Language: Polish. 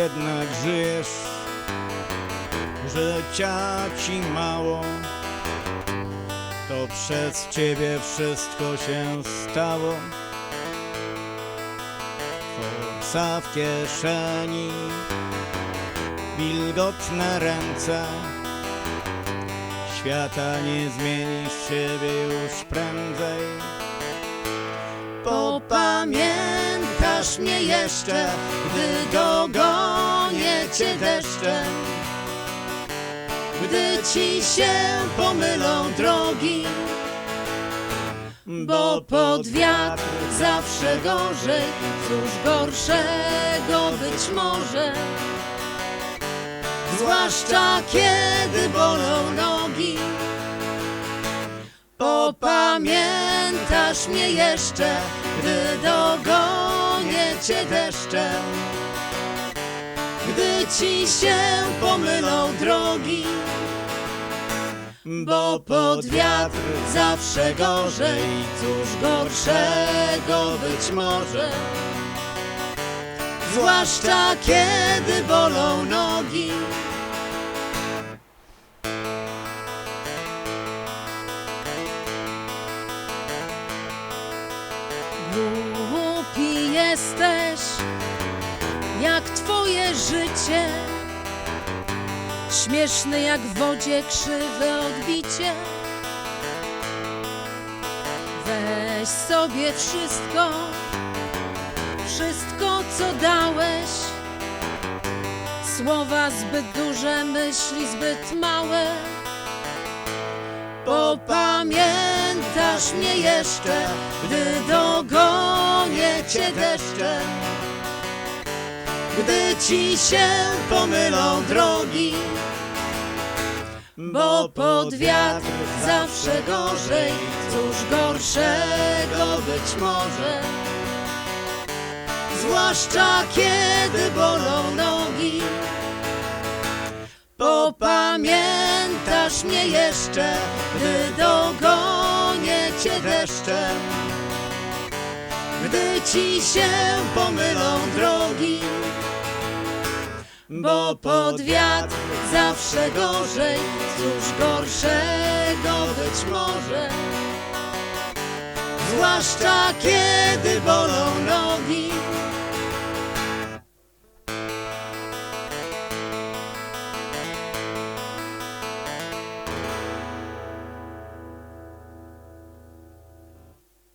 jednak żyjesz Życia ci mało. To przez ciebie wszystko się stało. Forsa w kieszeni Wilgotne ręce. Świata nie zmienisz siebie już prędzej. Po pamięci Popamiętasz mnie jeszcze, gdy dogonię cię deszczem. Gdy ci się pomylą drogi, Bo pod wiatr zawsze gorzej, cóż gorszego być może. Zwłaszcza kiedy bolą nogi. Popamiętasz mnie jeszcze, gdy dogonię cię deszczem. Gdy ci się pomylą drogi. Bo pod wiatr zawsze gorzej, cóż gorszego być może. Zwłaszcza kiedy bolą nogi. Jesteś, jak twoje życie. Śmieszny jak w wodzie krzywe odbicie. Weź sobie wszystko, wszystko co dałeś. Słowa zbyt duże, myśli zbyt małe. Popamiętasz mnie jeszcze, gdy dogonię cię deszczem. Gdy ci się pomylą drogi, bo pod wiatr zawsze gorzej, cóż gorszego być może. Zwłaszcza kiedy bolą nogi. Popamiętasz mnie jeszcze, gdy ci się pomylą drogi. Bo pod wiatr zawsze gorzej, cóż gorszego być może. Zwłaszcza kiedy bolą nogi.